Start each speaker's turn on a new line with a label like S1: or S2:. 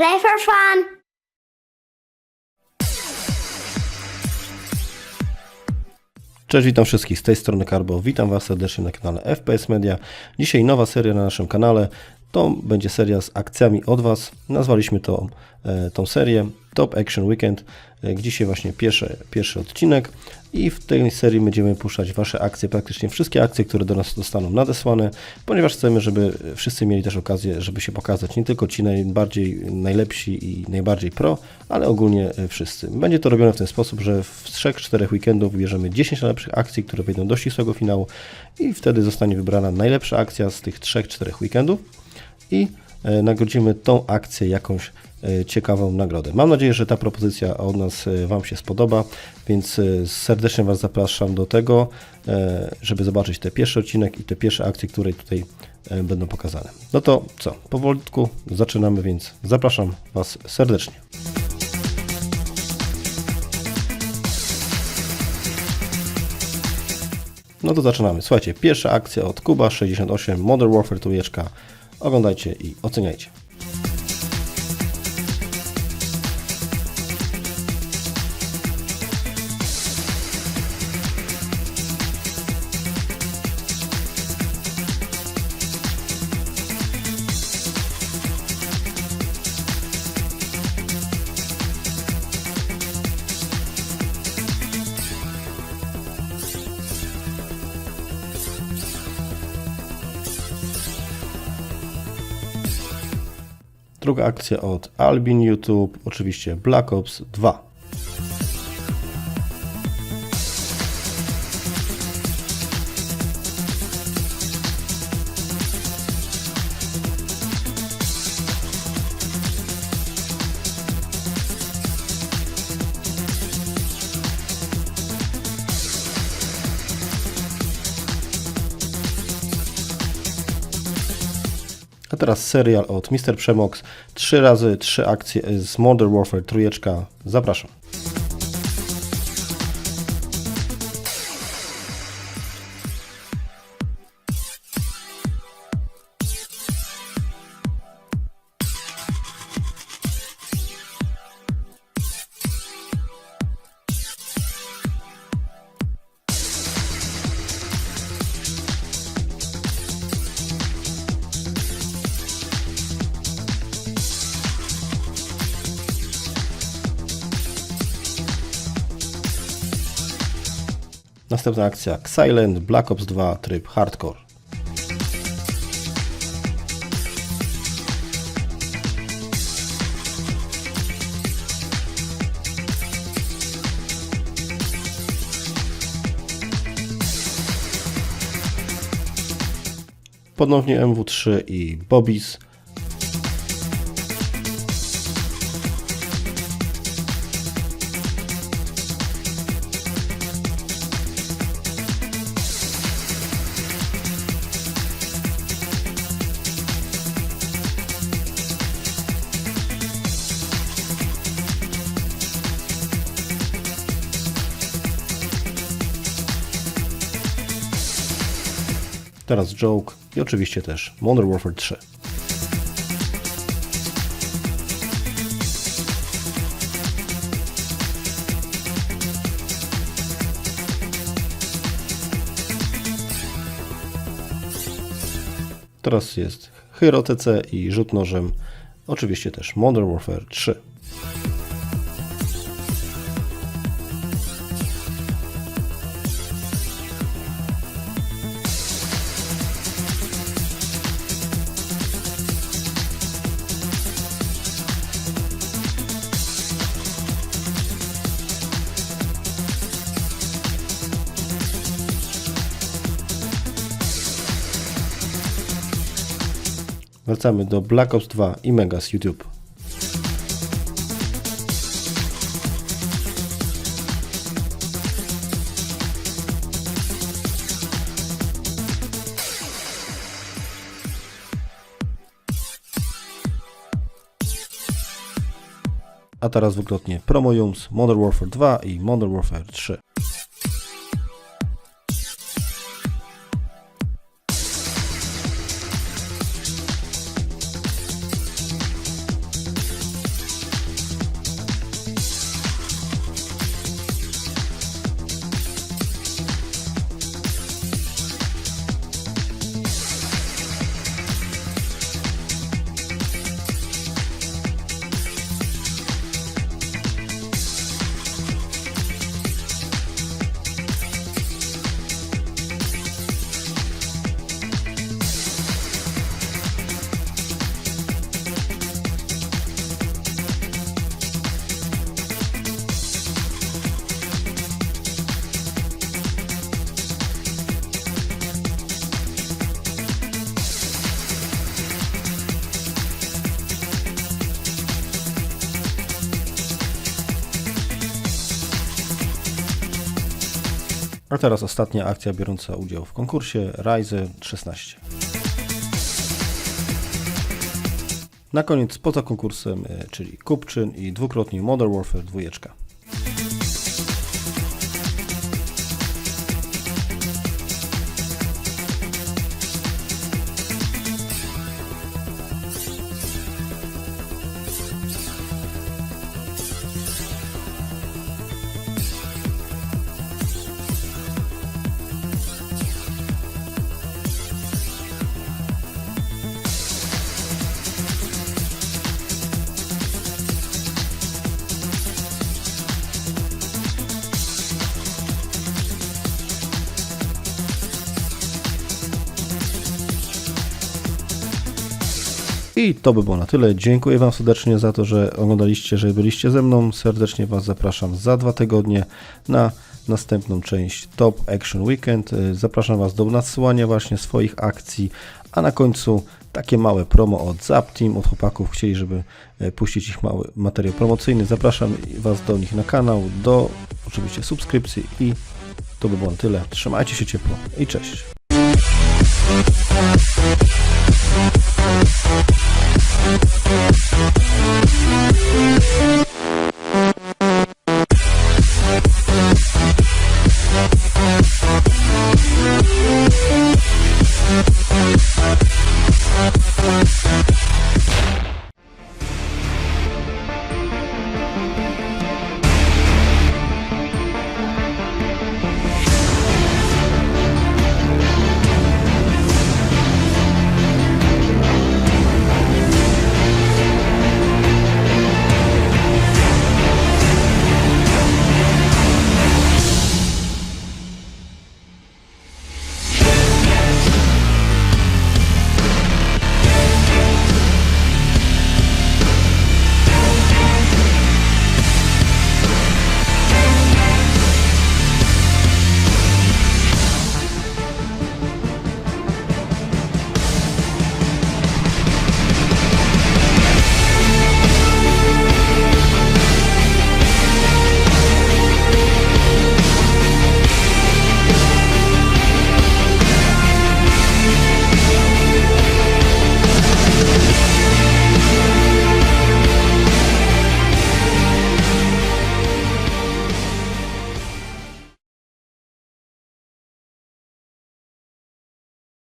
S1: Play for fun.
S2: Cześć, witam wszystkich z tej strony Karbo. Witam Was serdecznie na kanale FPS Media. Dzisiaj nowa seria na naszym kanale. To będzie seria z akcjami od Was. Nazwaliśmy to e, tą serię Top Action Weekend. E, Dzisiaj właśnie pierwszy, pierwszy odcinek i w tej serii będziemy puszczać Wasze akcje, praktycznie wszystkie akcje, które do nas zostaną nadesłane, ponieważ chcemy, żeby wszyscy mieli też okazję, żeby się pokazać, nie tylko ci najbardziej najlepsi i najbardziej pro, ale ogólnie e, wszyscy. Będzie to robione w ten sposób, że w 3-4 weekendów wybierzemy 10 najlepszych akcji, które wejdą do ścisłego finału i wtedy zostanie wybrana najlepsza akcja z tych 3-4 weekendów i nagrodzimy tą akcję jakąś e, ciekawą nagrodę. Mam nadzieję, że ta propozycja od nas e, Wam się spodoba, więc e, serdecznie Was zapraszam do tego, e, żeby zobaczyć te pierwszy odcinek i te pierwsze akcje, które tutaj e, będą pokazane. No to co, powolutku zaczynamy, więc zapraszam Was serdecznie. No to zaczynamy. Słuchajcie, pierwsza akcja od Kuba 68 Modern Warfare trójeczka. Oglądajcie i oceniajcie. Druga akcja od Albin YouTube, oczywiście Black Ops 2. teraz serial od Mr. Przemox. Trzy razy trzy akcje z Modern Warfare trójeczka. Zapraszam. Następna akcja Silent Black Ops 2 tryb Hardcore. Ponownie MW3 i Bobis. Teraz Joke i oczywiście też Modern Warfare 3. Teraz jest Hero i rzut nożem. Oczywiście też Modern Warfare 3. Wracamy do Black Ops 2 i Mega z YouTube. A teraz dwukrotnie promując Modern Warfare 2 i Modern Warfare 3. A teraz ostatnia akcja biorąca udział w konkursie Rise 16. Na koniec poza konkursem, e, czyli Kupczyn i dwukrotnie Modern Warfare 2. I to by było na tyle. Dziękuję Wam serdecznie za to, że oglądaliście, że byliście ze mną. Serdecznie Was zapraszam za dwa tygodnie na następną część Top Action Weekend. Zapraszam Was do nadsyłania właśnie swoich akcji, a na końcu takie małe promo od Zap Team, od chłopaków. Chcieli, żeby y, puścić ich mały materiał promocyjny. Zapraszam Was do nich na kanał, do oczywiście subskrypcji i to by było na tyle. Trzymajcie się ciepło i cześć.